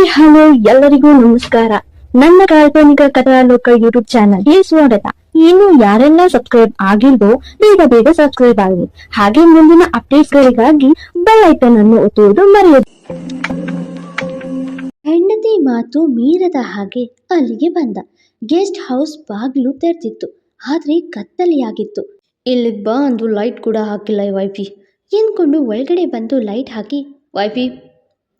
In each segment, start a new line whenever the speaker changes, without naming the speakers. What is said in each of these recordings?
Hi hello, ಎಲ್ಲರಿಗೂ ನಮಸ್ಕಾರ. ನನ್ನ ಕಾಲ್ಪನಿಕ ಕಥಾ ಲೋಕ ಯೂಟ್ಯೂಬ್ ಚಾನಲ್ಗೆ ಸ್ವಾಗತ. ಇನ್ನು ಯಾರೆಲ್ಲ ಸಬ್ಸ್ಕ್ರೈಬ್ ಆಗಿಲ್ವೋ, ಬೇಗ ಬೇಗ ಸಬ್ಸ್ಕ್ರೈಬ್ ಆಗಿ ಹಾಗೆ ಮುಂದಿನ ಅಪ್ಡೇಟ್ಗಳಿಗಾಗಿ ಬೆಲ್ ಐಕನ್ ಅನ್ನು ಒತ್ತುವುದು ಮರೆಯದು.
ಹೆಂಡತಿ ಮಾತು ಮೀರದ ಹಾಗೆ ಅಲ್ಲಿಗೆ ಬಂದ. ಗೆಸ್ಟ್ ಹೌಸ್ ಬಾಗಿಲು ತೆರೆದಿತ್ತು. ಆದ್ರೆ ಕತ್ತಲೆಯಾಗಿತ್ತು. ಇಲ್ಲಿ ಬಾ ಅಂದು ಲೈಟ್ ಕೂಡ ಹಾಕಿಲ್ಲ ವೈಫಿ. ಎಂದ್ಕೊಂಡು ಒಳಗಡೆ ಬಂದು ಲೈಟ್ ಹಾಕಿ, ವೈಫಿ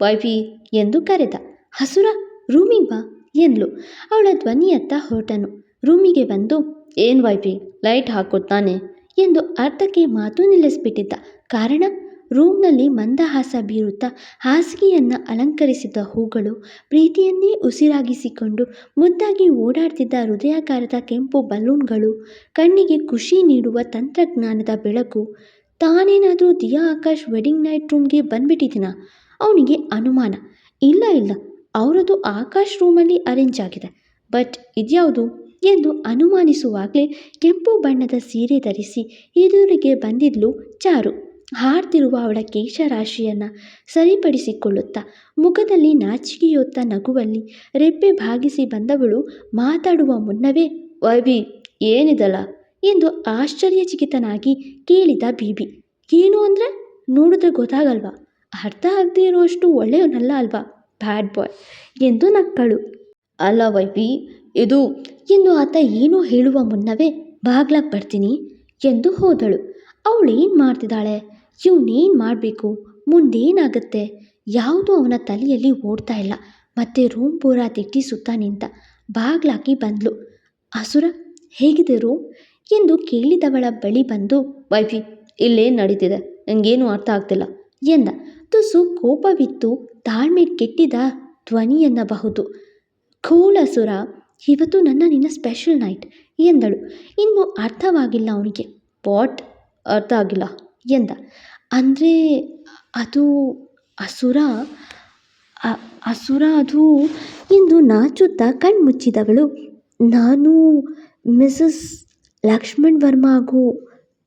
ವೈಫಿ, ಎಂದು ಕರೆದ. ಹಸುರ ರೂಮಿಗೆ ಬಾ, ಎಂದ್ಲು. ಅವಳ ಧ್ವನಿಯತ್ತ ಹೊರಟನು. ರೂಮಿಗೆ ಬಂದು? ಏನು ವೈಫಿ, ಲೈಟ್ ಹಾಕುತ್ತಾನೆ ಎಂದು ಅರ್ಧಕ್ಕೆ ಮಾತು ನಿಲ್ಲಿಸಿಬಿಟ್ಟಿದ್ದ. ಕಾರಣ? ರೂಮ್ನಲ್ಲಿ ಮಂದಹಾಸ ಬೀರುತ್ತಾ ಹಾಸಿಗೆಯನ್ನು ಅಲಂಕರಿಸಿದ ಹೂಗಳು ಪ್ರೀತಿಯನ್ನೇ ಉಸಿರಾಗಿಸಿಕೊಂಡು ಮುದ್ದಾಗಿ ಓಡಾಡ್ತಿದ್ದ ಹೃದಯಾಕಾರದ ಕೆಂಪು ಬಲೂನ್ಗಳು, ಕಣ್ಣಿಗೆ ಖುಷಿ ನೀಡುವ ತಂತ್ರಜ್ಞಾನದ ಬೆಳಕು, ತಾನೇನಾದರೂ ದಿಯಾ ಆಕಾಶ್ ವೆಡ್ಡಿಂಗ್ ನೈಟ್ ರೂಮ್ಗೆ ಬಂದ್ಬಿಟ್ಟಿದ್ದೀನ? ಅವನಿಗೆ ಅನುಮಾನ. ಇಲ್ಲ ಇಲ್ಲ. ಅವರದು ಆಕಾಶ್ ರೂಮಲ್ಲಿ ಅರೇಂಜ್ ಆಗಿದೆ. ಬಟ್ ಇದ್ಯಾವುದು ಎಂದು ಅನುಮಾನಿಸುವಾಗಲೇ ಕೆಂಪು ಬಣ್ಣದ ಸೀರೆ ಧರಿಸಿ ಎದುರಿಗೆ ಬಂದಿದ್ಲು ಚಾರು. ಹಾಡ್ತಿರುವ ಅವಳ ಕೇಶರಾಶಿಯನ್ನು ಸರಿಪಡಿಸಿಕೊಳ್ಳುತ್ತಾ ಮುಖದಲ್ಲಿ ನಾಚಿಕೆಯೊತ್ತ ನಗುವಲ್ಲಿ ರೆಪ್ಪೆ ಭಾಗಿಸಿ ಬಂದವಳು ಮಾತಾಡುವ ಮುನ್ನವೇ ವೈಬಿ ಏನಿದಲ್ಲ? ಎಂದು ಆಶ್ಚರ್ಯಚಕಿತನಾಗಿ ಕೇಳಿದ ಬೀಬಿ. ಏನು ಅಂದರೆ? ನೋಡಿದ್ರೆ ಗೊತ್ತಾಗಲ್ವಾ? ಅರ್ಥ ಆಗದೇ ಇರುವಷ್ಟು ಒಳ್ಳೆಯವನಲ್ಲ ಅಲ್ವಾ? ಬ್ಯಾಡ್ ಬಾಯ್ ಎಂದು ನಕ್ಕಳು. ಅಲ್ಲ ವೈಫಿ, ಇದು ಎಂದು ಆತ ಏನೋ ಹೇಳುವ ಮುನ್ನವೇ ಬಾಗ್ಲಾಗ್ ಬರ್ತೀನಿ ಎಂದು ಹೋದಳು. ಅವಳೇನು ಮಾಡ್ತಿದ್ದಾಳೆ? ಇವನೇನು ಮಾಡಬೇಕು? ಮುಂದೇನಾಗುತ್ತೆ? ಯಾವುದೂ ಅವನ ತಲೆಯಲ್ಲಿ ಓಡ್ತಾ ಇಲ್ಲ. ಮತ್ತೆ ರೂಮ್ ಪೂರ ತಿಟ್ಟಿ ಸುತ್ತ ನಿಂತ ಬಾಗ್ಲಾಕಿ ಬಂದ್ಲು. ಹಸುರ ಹೇಗಿದೆ ರೂಮ್ ಎಂದು ಕೇಳಿದವಳ ಬಳಿ ಬಂದು, ವೈಫಿ, ಇಲ್ಲೇನು ನಡೀತಿದೆ? ನನಗೇನು ಅರ್ಥ ಆಗ್ತಿಲ್ಲ ಎಂದ. ತುಸು ಕೋಪವಿತ್ತು, ತಾಳ್ಮೆ ಕೆಟ್ಟಿದ ಧ್ವನಿ ಎನ್ನಬಹುದು. ಖೂಳಸುರ ಇವತ್ತು ನನ್ನ ನಿನ್ನ ಸ್ಪೆಷಲ್ ನೈಟ್ ಎಂದಳು. ಇನ್ನು ಅರ್ಥವಾಗಿಲ್ಲ ಅವನಿಗೆ. ವಾಟ್ ಅರ್ಥ ಆಗಿಲ್ಲ ಎಂದ. ಅಂದರೆ ಅದು ಅಸುರ ಅಸುರ ಅದು? ಇಂದು ನಾಚುತ್ತಾ ಕಣ್ಮುಚ್ಚಿದವಳು. ನಾನು ಮಿಸಸ್ ಲಕ್ಷ್ಮಣ್ ವರ್ಮಾಗೂ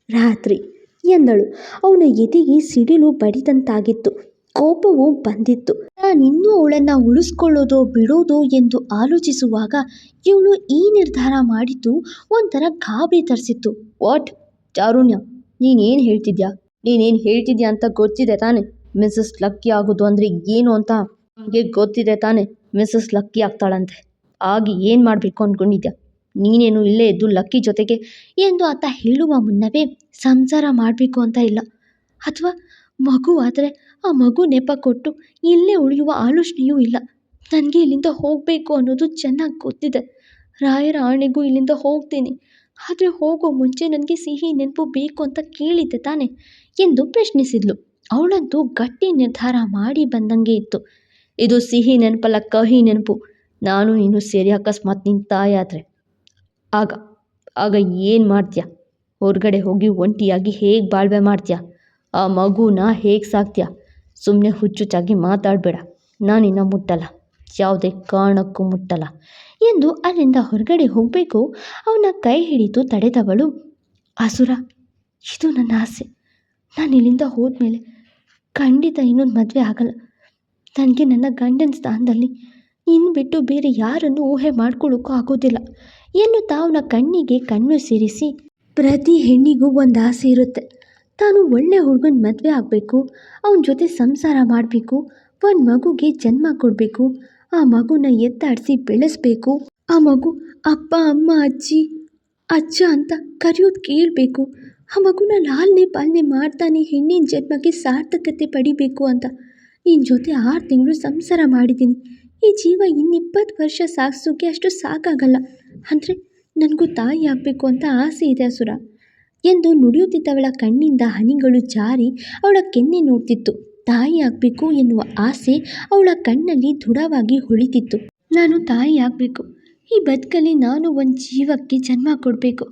ರಾತ್ರಿ. ಎಂದಳು. ಅವನ ಎದೆಗೆ ಸಿಡಿಲು ಬಡಿದಂತಾಗಿತ್ತು. ಕೋಪವು ಬಂದಿತ್ತು. ನಾನಿನ್ನೂ ಅವಳನ್ನು ಉಳಿಸ್ಕೊಳ್ಳೋದೋ ಬಿಡೋದೋ ಎಂದು ಆಲೋಚಿಸುವಾಗ ಇವಳು ಈ ನಿರ್ಧಾರ ಮಾಡಿದ್ದು ಒಂಥರ ಗಾಬರಿ ತರಿಸಿತ್ತು. ವಾಟ್? ಚಾರುಣ್ಯ, ನೀನೇನು ಹೇಳ್ತಿದ್ಯಾ? ನೀನೇನು ಹೇಳ್ತಿದ್ಯಾ ಅಂತ ಗೊತ್ತಿದೆ ತಾನೆ. ಮಿಸಸ್ ಲಕ್ಕಿ ಆಗೋದು ಅಂದರೆ ಏನು ಅಂತ ನಮಗೆ ಗೊತ್ತಿದೆ ತಾನೆ. ಮಿಸಸ್ ಲಕ್ಕಿ ಆಗ್ತಾಳಂತೆ. ಆಗಿ ಏನು ಮಾಡಬೇಕು ಅಂದ್ಕೊಂಡಿದ್ಯಾ ನೀನೇನು ಇಲ್ಲೇ ಇದ್ದು ಲಕ್ಕಿ ಜೊತೆಗೆ ಎಂದು ಆತ ಹೇಳುವ ಮುನ್ನವೇ ಸಂಸಾರ ಮಾಡಬೇಕು ಅಂತ ಇಲ್ಲ. ಅಥವಾ ಮಗು ಆದರೆ ಆ ಮಗು ನೆಪ ಕೊಟ್ಟು ಇಲ್ಲೇ ಉಳಿಯುವ ಆಲೋಚನೆಯೂ ಇಲ್ಲ. ನನಗೆ ಇಲ್ಲಿಂದ ಹೋಗಬೇಕು ಅನ್ನೋದು ಚೆನ್ನಾಗಿ ಗೊತ್ತಿದೆ. ರಾಯರ ಆಣೆಗೂ ಇಲ್ಲಿಂದ ಹೋಗ್ತೀನಿ. ಆದರೆ ಹೋಗೋ ಮುಂಚೆ ನನಗೆ ಸಿಹಿ ನೆನಪು ಬೇಕು ಅಂತ ಕೇಳಿದ್ದೆ ತಾನೆ ಎಂದು ಪ್ರಶ್ನಿಸಿದ್ಲು. ಅವಳಂತೂ ಗಟ್ಟಿ ನಿರ್ಧಾರ ಮಾಡಿ ಬಂದಂಗೆ ಇತ್ತು. ಇದು ಸಿಹಿ ನೆನಪಲ್ಲ ಕಹಿ ನೆನಪು. ನಾನು ನೀನು ಸೇರಿ ಅಕಸ್ಮಾತ್ ನಿನ್ನ ತಾಯಾದರೆ ಆಗ ಆಗ ಏನು ಮಾಡ್ತೀಯ? ಹೊರಗಡೆ ಹೋಗಿ ಒಂಟಿಯಾಗಿ ಹೇಗೆ ಬಾಳ್ವೆ ಮಾಡ್ತೀಯ? ಆ ಮಗುನ ಹೇಗೆ ಸಾಕ್ತೀಯ? ಸುಮ್ಮನೆ ಹುಚ್ಚುಚ್ಚಾಗಿ ಮಾತಾಡಬೇಡ. ನಾನಿನ್ನ ಮುಟ್ಟಲ್ಲ. ಯಾವುದೇ ಕಾರಣಕ್ಕೂ ಮುಟ್ಟಲ್ಲ. ಎಂದು ಅಲ್ಲಿಂದ ಹೊರಗಡೆ ಹೋಗಬೇಕು, ಅವನ ಕೈ ಹಿಡಿದು ತಡೆದವಳು, ಅಸುರ, ಇದು ನನ್ನ ಆಸೆ. ನಾನು ಇಲ್ಲಿಂದ ಹೋದ್ಮೇಲೆ ಖಂಡಿತ ಇನ್ನೊಂದು ಮದುವೆ ಆಗಲ್ಲ. ನನಗೆ ನನ್ನ ಗಂಡನ ಸ್ಥಾನದಲ್ಲಿ ಇನ್ನು ಬಿಟ್ಟು ಬೇರೆ ಯಾರನ್ನು ಊಹೆ ಮಾಡ್ಕೊಳ್ಳೋಕ್ಕೂ ಆಗೋದಿಲ್ಲ. ಎನ್ನುತ್ತಾ ತಾವನ ಕಣ್ಣಿಗೆ ಕಣ್ಣು ಸೇರಿಸಿ, ಪ್ರತಿ ಹೆಣ್ಣಿಗೂ ಒಂದು ಆಸೆ ಇರುತ್ತೆ. ತಾನು ಒಳ್ಳೆ ಹುಡುಗನ ಮದುವೆ ಆಗಬೇಕು, ಅವನ ಜೊತೆ ಸಂಸಾರ ಮಾಡಬೇಕು, ಒಂದು ಮಗುಗೆ ಜನ್ಮ ಕೊಡಬೇಕು, ಆ ಮಗುನ ಎತ್ತಾಡಿಸಿ ಬೆಳೆಸಬೇಕು, ಆ ಮಗು ಅಪ್ಪ, ಅಮ್ಮ, ಅಜ್ಜಿ, ಅಜ್ಜ ಅಂತ ಕರೆಯೋದು ಕೇಳಬೇಕು. ಆ ಮಗುನ ಲಾಲನೆ ಪಾಲನೆ ಮಾಡ್ತಾನೆ ಹೆಣ್ಣಿನ ಜನ್ಮಕ್ಕೆ ಸಾರ್ಥಕತೆ ಪಡಿಬೇಕು ಅಂತ. ನಿನ್ನ ಜೊತೆ ಆರು ತಿಂಗಳು ಸಂಸಾರ ಮಾಡಿದ್ದೀನಿ ಈ ಜೀವ ಇನ್ನಿಪ್ಪತ್ತು ವರ್ಷ ಸಾಗಿಸೋಕೆ ಅಷ್ಟು ಸಾಕಾಗಲ್ಲ. ಅಂದರೆ ನನಗೂ ತಾಯಿ ಆಗಬೇಕು ಅಂತ ಆಸೆ ಇದೆ ಅಸುರ. ಎಂದು ನುಡಿಯುತ್ತಿದ್ದವಳ ಕಣ್ಣಿಂದ ಹನಿಗಳು ಜಾರಿ ಅವಳ ಕೆನ್ನೆ ನೋಡ್ತಿತ್ತು. ತಾಯಿ ಆಗಬೇಕು ಎನ್ನುವ ಆಸೆ ಅವಳ ಕಣ್ಣಲ್ಲಿ ದೃಢವಾಗಿ ಹೊಳಿತಿತ್ತು. ನಾನು ತಾಯಿ ಆಗಬೇಕು. ಈ ಬದುಕಲ್ಲಿ ನಾನು ಒಂದು ಜೀವಕ್ಕೆ ಜನ್ಮ ಕೊಡಬೇಕು.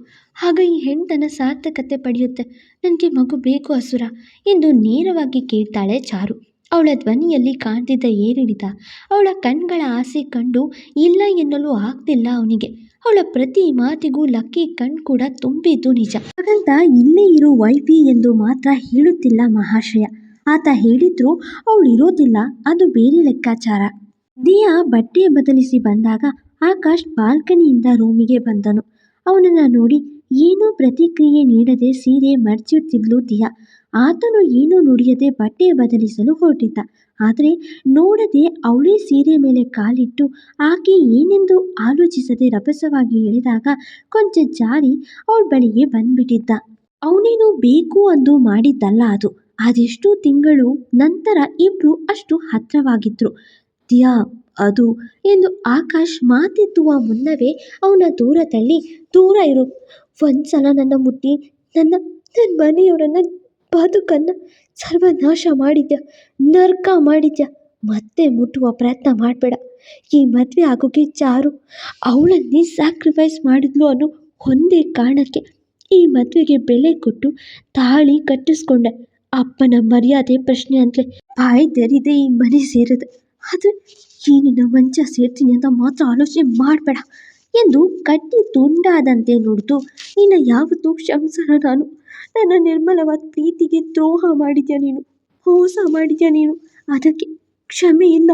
ಆಗ ಈ ಹೆಣ್ತನ ಸಾರ್ಥಕತೆ ಪಡೆಯುತ್ತೆ. ನನಗೆ ಮಗು ಬೇಕು ಅಸುರ ಎಂದು ನೇರವಾಗಿ ಕೇಳ್ತಾಳೆ ಚಾರು. ಅವಳ ಧ್ವನಿಯಲ್ಲಿ ಕಾಣ್ತಿದ್ದ ಏರಿಳಿತ ಅವಳ ಕಣ್ಗಳ ಆಸೆ ಕಂಡು ಇಲ್ಲ ಎನ್ನಲು ಆಗ್ತಿಲ್ಲ ಅವನಿಗೆ. ಅವಳ ಪ್ರತಿ ಮಾತಿಗೂ ಲಕ್ಕಿ ಕಣ್ ಕೂಡ ತುಂಬಿದ್ದು ನಿಜ. ಹಾಗಂತ ಇಲ್ಲೇ ಇರು ವೈಫಿ ಎಂದು ಮಾತ್ರ ಹೇಳುತ್ತಿಲ್ಲ ಮಹಾಶಯ ಆತ ಹೇಳಿದ್ರು ಅವಳು ಇರೋದಿಲ್ಲ, ಅದು ಬೇರೆ ಲೆಕ್ಕಾಚಾರ. ದಿಯಾ ಬಟ್ಟೆ ಬದಲಿಸಿ ಬಂದಾಗ ಆಕಾಶ್ ಬಾಲ್ಕನಿಯಿಂದ ರೂಮಿಗೆ ಬಂದನು. ಅವನನ್ನು ನೋಡಿ ಏನೂ ಪ್ರತಿಕ್ರಿಯೆ ನೀಡದೆ ಸೀರೆ ಮಡಚಿಡ್ತಿದ್ಲು ದಿಯಾ. ಆತನು ಏನೂ ನುಡಿಯದೆ ಬಟ್ಟೆ ಬದಲಿಸಲು ಹೊರಟಿದ್ದ. ಆದರೆ ನೋಡದೆ ಅವಳೇ ಸೀರೆ ಮೇಲೆ ಕಾಲಿಟ್ಟು ಆಕೆ ಏನೆಂದು ಆಲೋಚಿಸದೆ ರಭಸವಾಗಿ ಎಳೆದಾಗ ಕೊಂಚ ಜಾರಿ ಅವಳ ಬಳಿಗೆ ಬಂದ್ಬಿಟ್ಟಿದ್ದ. ಅವನೇನು ಬೇಕು ಅಂದು ಮಾಡಿದ್ದಲ್ಲ ಅದು. ಅದೆಷ್ಟು ತಿಂಗಳು ನಂತರ ಇಬ್ರು ಅಷ್ಟು ಹತ್ರವಾಗಿದ್ರು. ದಿಯಾ, ಅದು ಎಂದು ಆಕಾಶ್ ಮಾತೆತ್ತುವ ಮುನ್ನವೇ ಅವನ ದೂರ ತಳ್ಳಿ, ದೂರ ಇರು. ಒಂದ್ಸಲ ನನ್ನ ಮುಟ್ಟಿ, ನನ್ನ ನನ್ನ ಮನೆಯವರನ್ನ ಬದುಕನ್ನು ಸರ್ವನಾಶ ಮಾಡಿದ್ಯ, ನರ್ಕ ಮಾಡಿದ್ಯ, ಮತ್ತೆ ಮುಟ್ಟುವ ಪ್ರಯತ್ನ ಮಾಡಬೇಡ. ಈ ಮದುವೆ ಆಗೋಕೆ ಚಾರು ಅವಳನ್ನೇ ಸ್ಯಾಕ್ರಿಫೈಸ್ ಮಾಡಿದ್ಲು ಅನ್ನೋ ಒಂದೇ ಕಾರಣಕ್ಕೆ ಈ ಮದುವೆಗೆ ಬೆಲೆ ಕೊಟ್ಟು ತಾಳಿ ಕಟ್ಟಿಸ್ಕೊಂಡೆ. ಅಪ್ಪನ ಮರ್ಯಾದೆ ಪ್ರಶ್ನೆ ಅಂತಲೇ ಬಾಯಿ ಈ ಮನೆ ಸೇರಿದೆ. ಆದರೆ ಏನಿನ ಮಂಚ ಸೇರ್ತೀನಿ ಅಂತ ಮಾತ್ರ ಆಲೋಚನೆ ಮಾಡಬೇಡ. ಎಂದು ಕಟ್ಟಿ ತುಂಡಾದಂತೆ ನುಡಿದು, ನಿನ್ನ ಯಾವತ್ತೂ ಕ್ಷಮಿಸಲ್ಲ ನಾನು. ನನ್ನ ನಿರ್ಮಲವಾದ ಪ್ರೀತಿಗೆ ದ್ರೋಹ ಮಾಡಿದ್ಯಾ ನೀನು? ಮೋಸ ಮಾಡಿದ್ಯಾ ನೀನು? ಅದಕ್ಕೆ ಕ್ಷಮೆ ಇಲ್ಲ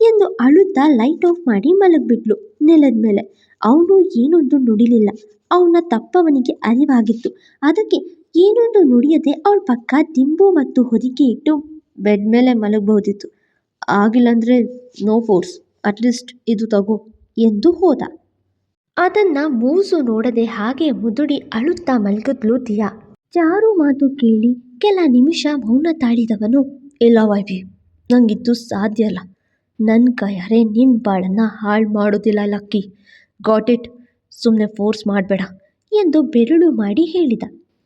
ಎಂದು ಅಳುತ್ತಾ ಲೈಟ್ ಆಫ್ ಮಾಡಿ ಮಲಗಿಬಿಟ್ಲು. ನೆಲದ ಮೇಲೆ ಅವನು ಏನೊಂದು ನುಡಿಲಿಲ್ಲ. ಅವನ ತಪ್ಪವನಿಗೆ ಅರಿವಾಗಿತ್ತು. ಅದಕ್ಕೆ ಏನೊಂದು ನುಡಿಯದೆ ಅವಳ ಪಕ್ಕ ದಿಂಬು ಮತ್ತು ಹೊದಿಕೆ ಇಟ್ಟು ಬೆಡ್ ಮೇಲೆ ಮಲಗಬಹುದಿತ್ತು. ಆಗಿಲ್ಲಂದ್ರೆ ನೋ ಫೋರ್ಸ್ ಅಟ್ಲೀಸ್ಟ್ ಇದು ತಗೋ ಎಂದು ಹೋದ. ಅದನ್ನ ಮೂಸು ನೋಡದೆ ಹಾಗೆ ಮುದುಡಿ ಅಳುತ್ತಾ ಮಲಗಿದ್ಲು ದಿಯಾ. ಚಾರು ಮಾತು ಕೇಳಿ ಕೆಲ ನಿಮಿಷ ಮೌನ ತಾಳಿದವನು, ಇಲ್ಲ ವೈವಿ ನಂಗಿದ್ದು ಸಾಧ್ಯ ಅಲ್ಲ ನನ್ನ ಕೈಯಾರೆ ನಿನ್ನ ಬಾಳನ್ನು ಹಾಳು ಮಾಡೋದಿಲ್ಲ ಲಕ್ಕಿ. Got it. ಸುಮ್ಮನೆ ಫೋರ್ಸ್ ಮಾಡಬೇಡ, ಎಂದು ಬೆರಳು ಮಾಡಿ ಹೇಳಿದ.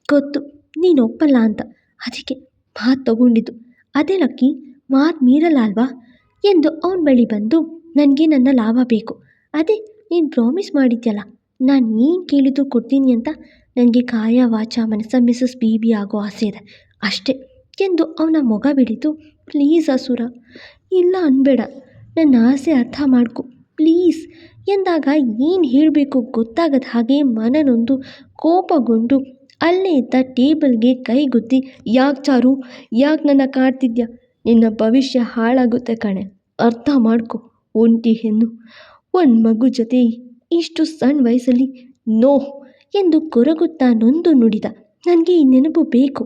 ಗೊತ್ತು, ನೀನು ಒಪ್ಪಲ್ಲ ಅಂತ. ಅದಕ್ಕೆ ಮಾತು ತಗೊಂಡಿದ್ದು. ಅದೇ ಲಕ್ಕಿ, ಮಾತು ಮೀರಲ್ಲ ಅಲ್ವಾ? ಎಂದು ಅವನ ಬಳಿ ಬಂದು, ನನಗೆ ನನ್ನ ಲಾಭ ಬೇಕು. ಅದೇ ನೀನು ಪ್ರಾಮಿಸ್ ಮಾಡಿದ್ಯಲ್ಲ, ನಾನು ಏನು ಕೇಳಿದ್ರು ಕೊಡ್ತೀನಿ ಅಂತ ನನಗೆ ಕಾಯ ವಾಚ ಮನಸ್ಸ ಮಿಸಸ್ ಬಿ ಬಿ ಆಗೋ ಆಸೆ ಇದೆ. ಅಷ್ಟೇ, ಎಂದು ಅವನ ಮೊಗ ಬಿಡಿತು ಪ್ಲೀಸ್ ಅಸುರ, ಇಲ್ಲ ಅನ್ಬೇಡ, ನನ್ನ ಆಸೆ ಅರ್ಥ ಮಾಡ್ಕೊ, ಪ್ಲೀಸ್, ಎಂದಾಗ ಏನು ಹೇಳಬೇಕು ಗೊತ್ತಾಗದ ಹಾಗೆ ಮನನೊಂದು ಕೋಪಗೊಂಡು ಅಲ್ಲೇ ಇದ್ದ ಟೇಬಲ್ಗೆ ಕೈಗುದ್ದಿ ಯಾಕೆ ಚಾರು, ಯಾಕೆ ನನ್ನ ಕಾಡ್ತಿದ್ಯಾ ನಿನ್ನ ಭವಿಷ್ಯ ಹಾಳಾಗುತ್ತೆ ಕಣೆ, ಅರ್ಥ ಮಾಡ್ಕೊ, ಒಂಟಿ ಹೆಣ್ಣು. ಒಂದು ಮಗು ಜೊತೆ ಇಷ್ಟು ಸಣ್ಣ ವಯಸ್ಸಲ್ಲಿ ನೋ ಎಂದು ಕೊರಗುತ್ತಾ ನೊಂದು ನುಡಿದ. ನನಗೆ ಈ ನೆನಪು ಬೇಕು.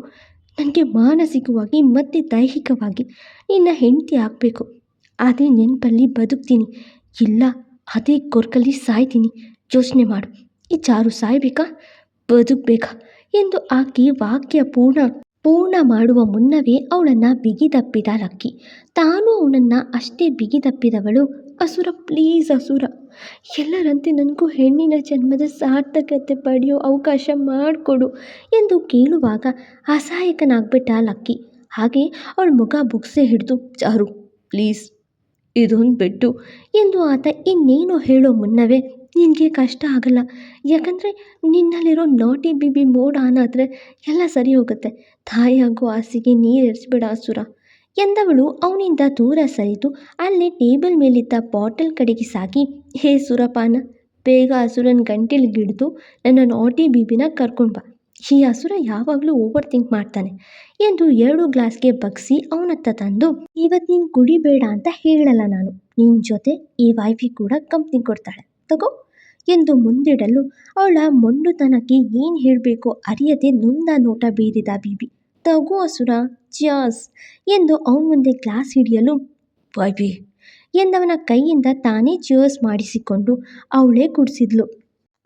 ನನಗೆ ಮಾನಸಿಕವಾಗಿ ಮತ್ತು ದೈಹಿಕವಾಗಿ ನಿನ್ನ ಹೆಂಡತಿ ಆಗಬೇಕು. ಅದೇ ನೆನಪಲ್ಲಿ ಬದುಕ್ತೀನಿ. ಇಲ್ಲ, ಅದೇ ಕೊರಕಲ್ಲಿ ಸಾಯ್ತೀನಿ. ಯೋಚನೆ ಮಾಡು. ಈ ಚಾರು ಸಾಯ್ಬೇಕಾ? ಬದುಕಬೇಕಾ? ಎಂದು ಆಕೆ ವಾಕ್ಯ ಪೂರ್ಣ ಪೂರ್ಣ ಮಾಡುವ ಮುನ್ನವೇ ಅವಳನ್ನು ಬಿಗಿದಪ್ಪಿದ ಲಕ್ಕಿ. ತಾನು ಅವನನ್ನು ಅಷ್ಟೇ ಬಿಗಿದಪ್ಪಿದವಳು. ಅಸುರ ಪ್ಲೀಸ್ ಅಸುರ. ಎಲ್ಲರಂತೆ ನನಗೂ ಹೆಣ್ಣಿನ ಜನ್ಮದ ಸಾರ್ಥಕತೆ ಪಡೆಯೋ ಅವಕಾಶ ಮಾಡಿಕೊಡು ಎಂದು ಕೇಳುವಾಗ ಅಸಹಾಯಕನಾಗ್ಬಿಟ್ಟ ಲಕ್ಕಿ. ಹಾಗೆ ಅವಳ ಮುಖ ಬುಕ್ಸೆ ಹಿಡಿದು ಚಾರು ಪ್ಲೀಸ್ ಇದೊಂದು ಬಿಟ್ಟು ಎಂದು ಆತ ಇನ್ನೇನು ಹೇಳೋ ಮುನ್ನವೇ ನಿನಗೆ ಕಷ್ಟ ಆಗಲ್ಲ. ಯಾಕಂದರೆ ನಿನ್ನಲ್ಲಿರೋ ನಾಟಿ ಬಿಬಿ ಮೋಡ್ ಆನ್ ಆದರೆ ಎಲ್ಲ ಸರಿ ಹೋಗುತ್ತೆ. ತಾಯಿಯಾಗೋ ನೀರು ಎರಿಸಿಬಿಡ ಅಸುರ. ಎಂದವಳು ಅವನಿಂದ ದೂರ ಸರಿದು ಅಲ್ಲಿ ಟೇಬಲ್ ಮೇಲಿದ್ದ ಬಾಟಲ್ ಕಡೆಗೆ ಸಾಗಿ, ಹೇ ಸುರಪಾನ, ಬೇಗ ಹಸುರನ ಗಂಟಲಿಗಿಡ್ದು ನನ್ನ ನಾಟಿ ಬಿಬಿನ ಕರ್ಕೊಂಡು ಬಾ. ಈ ಹಸುರ ಯಾವಾಗಲೂ ಓವರ್ ಥಿಂಕ್ ಮಾಡ್ತಾನೆ ಎಂದು ಎರಡು ಗ್ಲಾಸ್ಗೆ ಬಗ್ಸಿ ಅವನತ್ತ ತಂದು ಇವತ್ತು ನೀನು ಕುಡಿಬೇಡ ಅಂತ ಹೇಳಲ್ಲ ನಾನು. ನಿನ್ನ ಜೊತೆ ಈ ವೈಫಿ ಕೂಡ ಕಂಪ್ನಿ ಕೊಡ್ತಾಳೆ. ತಗೋ. ಎಂದು ಮುಂದಿಡಲು ಅವಳ ಮೊಂಡುತನಕ್ಕೆ ಏನು ಹೇಳಬೇಕು ಅರಿಯದೆ ನೊಂದ ನೋಟ ಬೀರಿದ ಬೀಬಿ. ತಗೋ ಅಸುರ ಜಾಸ್ ಎಂದು ಅವನ ಮುಂದೆ ಗ್ಲಾಸ್ ಹಿಡಿಯಲು ಬಾಯ್ಬಿ ಎಂದವನ ಕೈಯಿಂದ ತಾನೇ ಚಿಯರ್ಸ್ ಮಾಡಿಸಿಕೊಂಡು ಅವಳೇ ಕುಡಿಸಿದ್ಲು.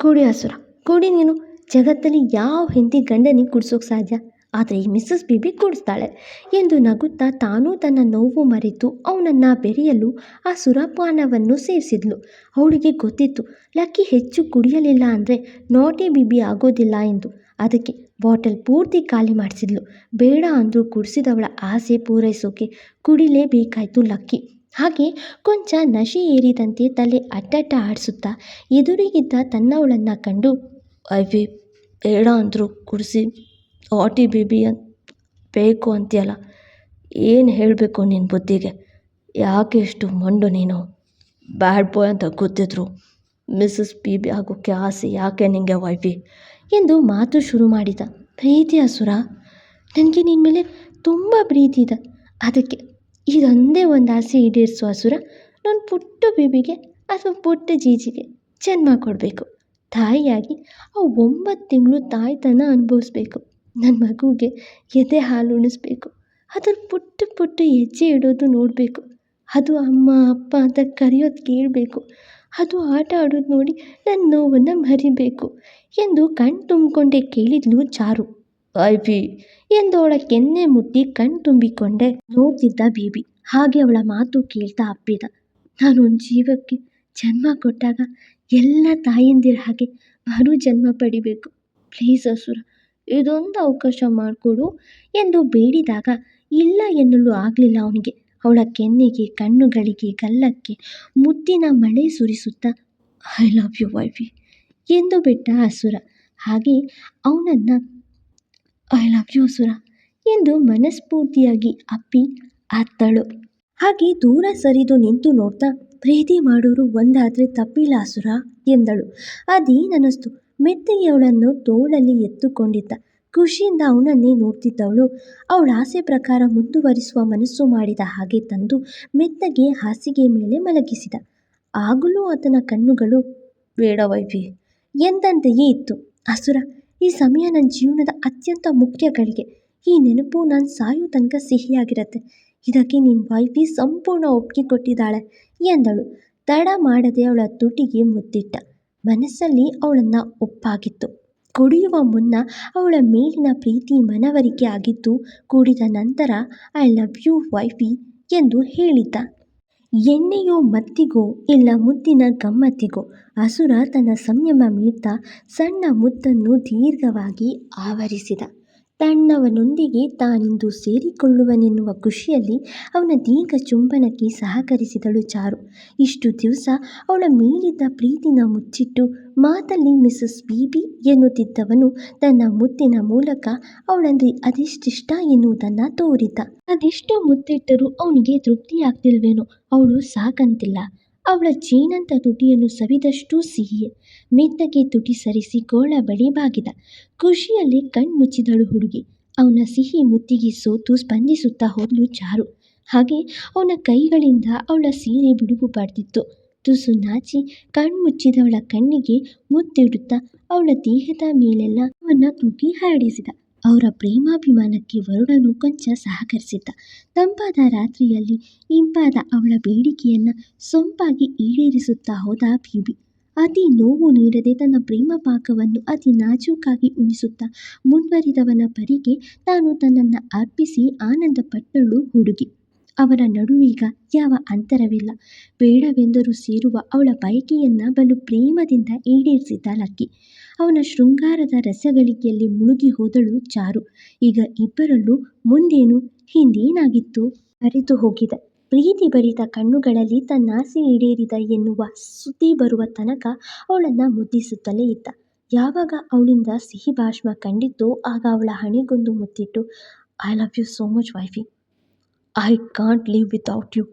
ಕುಡಿ ಅಸುರ, ಕುಡಿ ನೀನು, ಜಗತ್ತಲ್ಲಿ ಯಾವ ಹೆಂಡತಿ ಗಂಡನಿಗೆ ಕುಡ್ಸೋಕೆ ಸಾಧ್ಯ? ಆದರೆ ಮಿಸ್ಸಸ್ ಬಿಬಿ ಕೊಡಿಸ್ತಾಳೆ ಎಂದು ನಗುತ್ತಾ ತಾನೂ ತನ್ನ ನೋವು ಮರೆತು ಅವನನ್ನು ಬೆರೆಯಲು ಆ ಸುರಪಾನವನ್ನು ಸೇರಿಸಿದ್ಲು. ಅವಳಿಗೆ ಗೊತ್ತಿತ್ತು, ಲಕ್ಕಿ ಹೆಚ್ಚು ಕುಡಿಯಲಿಲ್ಲ ಅಂದರೆ ನಾಟಿ ಬಿಬಿ ಆಗೋದಿಲ್ಲ ಎಂದು. ಅದಕ್ಕೆ ಬಾಟಲ್ ಪೂರ್ತಿ ಖಾಲಿ ಮಾಡಿಸಿದ್ಲು. ಬೇಡ ಅಂದರೂ ಕುಡಿಸಿದವಳ ಆಸೆ ಪೂರೈಸೋಕೆ ಕುಡಿಲೇಬೇಕಾಯಿತು ಲಕ್ಕಿ. ಹಾಗೆ ಕೊಂಚ ನಶೆ ಏರಿದಂತೆ ತಲೆ ಅಟ್ಟಟ್ಟ ಆಡಿಸುತ್ತಾ ಎದುರಿಗಿದ್ದ ತನ್ನವಳನ್ನು ಕಂಡು ಐವಿ ಬೇಡ ಅಂದರೂ ಕುಡಿಸಿ. ಆಟಿ ಬಿಬಿ ಅಂತ ಬೇಕು ಅಂತೀಯಲ್ಲ, ಏನು ಹೇಳಬೇಕು ನಿನ್ನ ಬುದ್ಧಿಗೆ? ಯಾಕೆ ಇಷ್ಟು ಮಂಡು ನೀನು? ಬ್ಯಾಡ್ ಬಾಯ್ ಅಂತ ಗೊತ್ತಿದ್ರು. ಮಿಸ್ಸಸ್ ಬಿ ಬಿ ಆಗೋಕ್ಕೆ ಆಸೆ ಯಾಕೆ ನಿನಗೆ ವೈಫಿ? ಎಂದು ಮಾತು ಶುರು ಮಾಡಿದ. ಪ್ರೀತಿ ಅಸುರ ನನಗೆ ನಿನ್ನ ಮೇಲೆ ತುಂಬ ಪ್ರೀತಿ ಇದೆ. ಅದಕ್ಕೆ ಇದೊಂದೇ ಒಂದು ಆಸೆ ಈಡೇರಿಸುವ ಅಸುರ ನನ್ನ ಪುಟ್ಟ ಬಿಬಿಗೆ ಅಥವಾ ಪುಟ್ಟ ಜೀಜಿಗೆ ಜನ್ಮ ಕೊಡಬೇಕು. ತಾಯಿಯಾಗಿ ಆ ಒಂಬತ್ತು ತಿಂಗಳು ತಾಯ್ತನ ಅನುಭವಿಸ್ಬೇಕು. ನನ್ನ ಮಗುಗೆ ಎದೆ ಹಾಲು ಉಣಿಸ್ಬೇಕು. ಅದ್ರ ಪುಟ್ಟ ಪುಟ್ಟ ಹೆಜ್ಜೆ ಇಡೋದು ನೋಡಬೇಕು. ಅದು ಅಮ್ಮ ಅಪ್ಪ ಅಂತ ಕರೆಯೋದು ಕೇಳಬೇಕು. ಅದು ಆಟ ಆಡೋದು ನೋಡಿ ನನ್ನ ನೋವನ್ನು ಮರಿಬೇಕು ಎಂದು ಕಣ್ಣು ತುಂಬಿಕೊಂಡೆ ಕೇಳಿದ್ಲು ಚಾರು. ಎಂದು ಅವಳ ಕೆನ್ನೆ ಮುಟ್ಟಿ ಕಣ್ಣು ತುಂಬಿಕೊಂಡೆ ನೋಡ್ತಿದ್ದ ಬೇಬಿ. ಹಾಗೆ ಅವಳ ಮಾತು ಕೇಳ್ತಾ ಅಪ್ಪಿದ. ನಾನು ಒಂದು ಜೀವಕ್ಕೆ ಜನ್ಮ ಕೊಟ್ಟಾಗ ಎಲ್ಲ ತಾಯಂದಿರ ಹಾಗೆ ಮರು ಜನ್ಮ ಪಡಿಬೇಕು. ಪ್ಲೀಸ್ ಅಸುರ ಇದೊಂದು ಅವಕಾಶ ಮಾಡಿಕೊಡು ಎಂದು ಬೇಡಿದಾಗ, ಇಲ್ಲ ಎನ್ನಲು ಆಗಲಿಲ್ಲ ಅವನಿಗೆ. ಅವಳ ಕೆನ್ನೆಗೆ, ಕಣ್ಣುಗಳಿಗೆ ಗಲ್ಲಕ್ಕೆ ಮುತ್ತಿನ ಮಳೆ ಸುರಿಸುತ್ತಾ ಐ ಲವ್ ಯು ವೈಫಿ ಎಂದು ಬಿಟ್ಟ ಅಸುರ. ಹಾಗೆ ಅವನನ್ನು ಐ ಲವ್ ಯು ಅಸುರ ಎಂದು ಮನಸ್ಫೂರ್ತಿಯಾಗಿ ಅಪ್ಪಿ ಅತ್ತಳು. ಹಾಗೆ ದೂರ ಸರಿದು ನಿಂತು ನೋಡ್ತಾ, ಪ್ರೀತಿ ಮಾಡೋರು ಒಂದಾದರೆ ತಪ್ಪಿಲ್ಲ ಅಸುರ ಎಂದಳು. ಅದೇನನಿಸ್ತು? ಮೆತ್ತಗೆ ಅವಳನ್ನು ತೋಳಲ್ಲಿ ಎತ್ತುಕೊಂಡಿದ್ದ. ಖುಷಿಯಿಂದ ಅವನನ್ನೇ ನೋಡ್ತಿದ್ದವಳು. ಅವಳ ಆಸೆ ಪ್ರಕಾರ ಮುಂದುವರಿಸುವ ಮನಸ್ಸು ಮಾಡಿದ ಹಾಗೆ ತಂದು ಮೆತ್ತಗೆ ಹಾಸಿಗೆ ಮೇಲೆ ಮಲಗಿಸಿದ. ಆಗಲೂ ಆತನ ಕಣ್ಣುಗಳು ಬೇಡ ವೈಫಿ. ಎಂದಂತೆಯೇ ಇತ್ತು. ಅಸುರ ಈ ಸಮಯ ನನ್ನ ಜೀವನದ ಅತ್ಯಂತ ಮುಖ್ಯ ಗಳಿಗೆ ಈ ನೆನಪು ನಾನು ಸಾಯೋ ತನಕ ಸಿಹಿಯಾಗಿರತ್ತೆ. ಇದಕ್ಕೆ ನಿನ್ನ ವೈಫಿ ಸಂಪೂರ್ಣ ಒಪ್ಪಿಗೆ ಕೊಟ್ಟಿದ್ದಾಳೆ ಎಂದಳು. ತಡ ಮಾಡದೆ ಅವಳ ತುಟಿಗೆ ಮುದ್ದಿಟ್ಟ. ಮನಸ್ಸಲ್ಲಿ ಅವಳನ್ನು ಒಪ್ಪಾಗಿತ್ತು. ಕುಡಿಯುವ ಮುನ್ನ ಅವಳ ಮೇಲಿನ ಪ್ರೀತಿ ಮನವರಿಕೆ ಆಗಿದ್ದು, ಕುಡಿದ ನಂತರ ಐ ಲವ್ ಯು ವೈಫಿ ಎಂದು ಹೇಳಿದ್ದ. ಎಣ್ಣೆಯೋ ಮತ್ತಿಗೋ ಇಲ್ಲ ಮುದ್ದಿನ ಗಮ್ಮತ್ತಿಗೋ, ಅಸುರ ತನ್ನ ಸಂಯಮ ಮೀರ್ತಾ ಸಣ್ಣ ಮುದ್ದನ್ನು ದೀರ್ಘವಾಗಿ ಆವರಿಸಿದ. ತಣ್ಣವನೊಂದಿಗೆ ತಾನಿಂದು ಸೇರಿಕೊಳ್ಳುವನೆನ್ನುವ ಖುಷಿಯಲ್ಲಿ ಅವನ ದೀರ್ಘ ಚುಂಬನಕ್ಕೆ ಸಹಕರಿಸಿದಳು ಚಾರು. ಇಷ್ಟು ದಿವಸ ಅವಳ ಮೇಲಿದ್ದ ಪ್ರೀತಿನ ಮುಚ್ಚಿಟ್ಟು, ಮಾತಲ್ಲಿ ಮಿಸಸ್ ಬಿಬಿ ಎನ್ನುತ್ತಿದ್ದವನು ತನ್ನ ಮುತ್ತಿನ ಮೂಲಕ ಅವಳಂದ್ರೆ ಅದೆಷ್ಟಿಷ್ಟ ಎನ್ನುವುದನ್ನು ತೋರಿದ್ದ ಅದೆಷ್ಟು ಮುತ್ತಿಟ್ಟರೂ ಅವನಿಗೆ ತೃಪ್ತಿಯಾಗ್ತಿಲ್ವೇನೋ, ಅವಳು ಸಾಕಂತಿಲ್ಲ. ಅವಳ ಜೇನಂತ ತುಟಿಯನ್ನು ಸವಿದಷ್ಟೂ ಸಿಹಿಯೇ ಮೆತ್ತಗೆ ತುಟಿ ಸರಿಸಿ ಗೋಳ ಬಳಿ ಬಾಗಿದ. ಖುಷಿಯಲ್ಲಿ ಕಣ್ಮುಚ್ಚಿದಳು ಹುಡುಗಿ. ಅವನ ಸಿಹಿ ಮುತ್ತಿಗೆ ಸೋತು ಸ್ಪಂದಿಸುತ್ತಾ ಹೋದಳು ಚಾರು. ಹಾಗೆ ಅವನ ಕೈಗಳಿಂದ ಅವಳ ಸೀರೆ ಬಿಡುಗು ಪಡೆದಿತ್ತು ತುಸು ನಾಚಿ ಕಣ್ಮುಚ್ಚಿದವಳ ಕಣ್ಣಿಗೆ ಮುತ್ತಿಡುತ್ತಾ ಅವಳ ದೇಹದ ಮೇಲೆಲ್ಲ ಅವನ ತುಟಿ ಹರಡಿಸಿದ ಅವರ ಪ್ರೇಮಾಭಿಮಾನಕ್ಕೆ ವರುಣನು ಕೊಂಚ ಸಹಕರಿಸಿದ್ದ. ತಂಪಾದ ರಾತ್ರಿಯಲ್ಲಿ ಇಂಪಾದ ಅವಳ ಬೇಡಿಕೆಯನ್ನು ಸೊಂಪಾಗಿ ಈಡೇರಿಸುತ್ತಾ ಹೋದ ಬೀಬಿ ಅತಿ ನೋವು ನೀಡದೆ ತನ್ನ ಪ್ರೇಮ ಪಾಕವನ್ನು ಅತಿ ನಾಜೂಕಾಗಿ ಉಣಿಸುತ್ತಾ ಮುಂದುವರಿದವನ ಪರಿಗೆ ತಾನು ತನ್ನನ್ನು ಅರ್ಪಿಸಿ ಆನಂದ ಪಟ್ಟಳು ಹುಡುಗಿ. ಅವರ ನಡುವೀಗ ಯಾವ ಅಂತರವಿಲ್ಲ. ಬೇಡವೆಂದರೂ ಸೇರುವ ಅವಳ ಬಯಕೆಯನ್ನು ಬಲು ಪ್ರೇಮದಿಂದ ಈಡೇರಿಸಿದ್ದ ಲಕ್ಕಿ. ಅವನ ಶೃಂಗಾರದ ರಸಗಳಿಕೆಯಲ್ಲಿ ಮುಳುಗಿ ಹೋದಳು ಚಾರು. ಈಗ ಇಬ್ಬರಲ್ಲೂ ಮುಂದೇನು, ಹಿಂದೇನಾಗಿತ್ತು? ಅರಿತು ಹೋಗಿದ. ಪ್ರೀತಿ ಬರಿತ ಕಣ್ಣುಗಳಲ್ಲಿ ತನ್ನಾಸೆ ಈಡೇರಿದ ಎನ್ನುವ ಸುದ್ದಿ ಬರುವ ತನಕ ಅವಳನ್ನು ಮುದ್ದಿಸುತ್ತಲೇ ಇದ್ದ. ಯಾವಾಗ ಅವಳಿಂದ ಸಿಹಿ ಭಾಷ್ಮ ಕಂಡಿತ್ತೋ ಆಗ ಅವಳ ಹಣೆಗೊಂದು ಮುತ್ತಿಟ್ಟು I love you so much wifey I can't live without you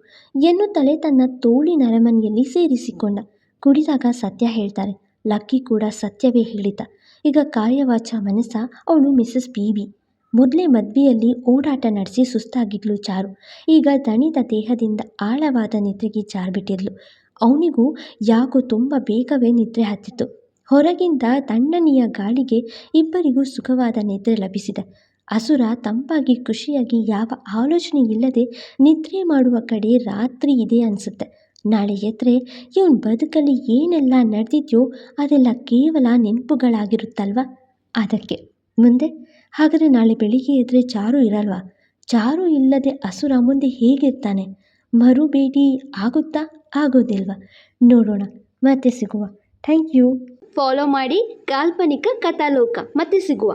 ಎನ್ನುತ್ತಲೇ ತನ್ನ ತೋಳಿನ ಅರಮನೆಯಲ್ಲಿ ಸೇರಿಸಿಕೊಂಡ. ಕುಡಿದಾಗ ಸತ್ಯ ಹೇಳ್ತಾರೆ. ಲಕ್ಕಿ ಕೂಡ ಸತ್ಯವೇ ಹೇಳಿದ. ಈಗ ಕಾರ್ಯವಾಚ ಮನಸ್ಸ ಅವಳು ಮಿಸಸ್ ಬಿ ಮೊದಲೇ ಮದ್ವೆಯಲ್ಲಿ ಓಡಾಟ ನಡೆಸಿ ಸುಸ್ತಾಗಿದ್ಲು ಚಾರು. ಈಗ ದಣಿದ ದೇಹದಿಂದ ಆಳವಾದ ನಿದ್ರೆಗೆ ಜಾರ್ಬಿಟ್ಟಿದ್ಲು. ಅವನಿಗೂ ಯಾಕೋ ತುಂಬ ಬೇಗವೇ ನಿದ್ರೆ ಹತ್ತಿತ್ತು. ಹೊರಗಿಂದ ತಣ್ಣನೆಯ ಗಾಳಿಗೆ ಇಬ್ಬರಿಗೂ ಸುಖವಾದ ನಿದ್ರೆ ಲಭಿಸಿದೆ. ಅಸುರ ತಂಪಾಗಿ ಖುಷಿಯಾಗಿ ಯಾವ ಆಲೋಚನೆ ಇಲ್ಲದೆ ನಿದ್ರೆ ಮಾಡುವ ಕಡೆ ರಾತ್ರಿ ಇದೆ ಅನಿಸುತ್ತೆ. ನಾಳೆ ಎದ್ರೆ ಇವನ್ ಬದುಕಲ್ಲಿ ಏನೆಲ್ಲ ನಡೆದಿದೆಯೋ ಅದೆಲ್ಲ ಕೇವಲ ನೆನಪುಗಳಾಗಿರುತ್ತಲ್ವ? ಅದಕ್ಕೆ ಮುಂದೆ, ಹಾಗಾದರೆ ನಾಳೆ ಬೆಳಿಗ್ಗೆ ಎದ್ರೆ ಚಾರು ಇರಲ್ವಾ? ಚಾರು ಇಲ್ಲದೆ ಅಸುರ ಮುಂದೆ ಹೇಗಿರ್ತಾನೆ? ಮರು ಭೇಟಿ ಆಗುತ್ತಾ ಆಗೋದಿಲ್ವ? ನೋಡೋಣ, ಮತ್ತೆ ಸಿಗುವ. Thank you.
ಫಾಲೋ ಮಾಡಿ ಕಾಲ್ಪನಿಕ ಕಥಾಲೋಕ, ಮತ್ತೆ ಸಿಗುವ.